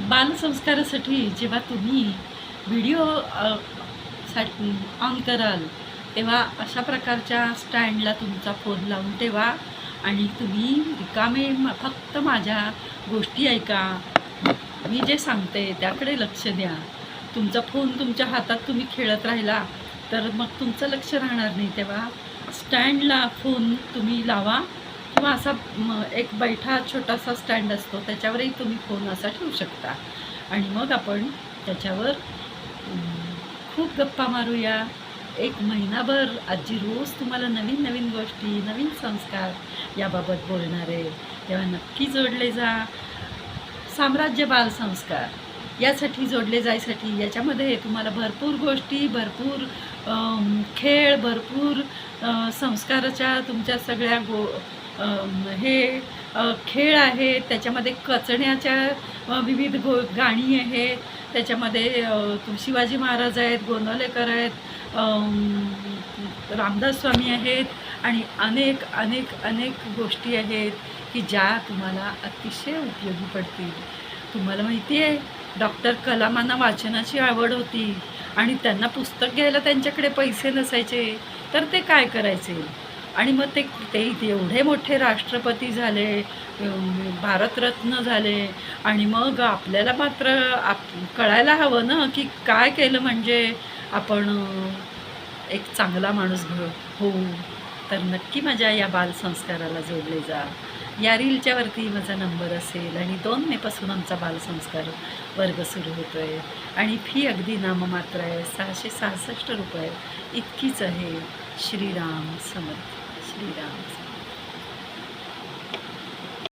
बालसंस्कारासाठी जेव्हा तुम्ही व्हिडिओ साठी ऑन कराल तेव्हा अशा प्रकारच्या स्टँडला तुमचा फोन लावून ठेवा आणि तुम्ही रिकामे फक्त माझ्या गोष्टी ऐका. मी जे सांगते त्याकडे लक्ष द्या. तुमचा फोन तुमच्या हातात तुम्ही खेळत राहिला तर मग तुमचं लक्ष राहणार नाही तेव्हा स्टँडला फोन तुम्ही लावा. किंवा असा एक बैठा छोटासा स्टँड असतो. त्याच्यावरही तुम्ही फोन असा ठेवू शकता. आणि मग आपण त्याच्यावर खूप गप्पा मारूया. एक महिनाभर आजी रोज तुम्हाला नवीन नवीन गोष्टी नवीन संस्कार याबाबत बोलणार आहे. तेव्हा नक्की जोडले जा. साम्राज्य बालसंस्कार यासाठी जोडले जायसाठी याच्यामध्ये तुम्हाला भरपूर गोष्टी भरपूर खेळ भरपूर संस्काराच्या तुमच्या सगळ्या गो हे खेळ आहेत त्याच्यामध्ये कचण्याच्या विविध गो गाणी आहेत त्याच्यामध्ये शिवाजी महाराज आहेत गोंदवलेकर आहेत रामदास स्वामी आहेत आणि अनेक अनेक अनेक गोष्टी आहेत की ज्या तुम्हाला अतिशय उपयोगी पडतील. तुम्हाला माहिती आहे डॉक्टर कलामांना वाचनाची आवड होती आणि त्यांना पुस्तक घ्यायला त्यांच्याकडे पैसे नसायचे तर ते काय करायचे? आणि मग ते ते एवढे मोठे राष्ट्रपती झाले भारतरत्न झाले आणि मग आपल्याला मात्र आप कळायला हवं ना की काय केलं म्हणजे आपण एक चांगला माणूस घ होऊ. तर नक्की माझ्या या बालसंस्काराला जोडले जा. या रीलच्यावरती माझा नंबर असेल आणि दोन मेपासून आमचा बालसंस्कार वर्ग सुरू होतो आहे आणि फी अगदी नाममात्र आहे. सहाशे सहासष्ट रुपये इतकीच आहे. श्रीराम समर्थ. And.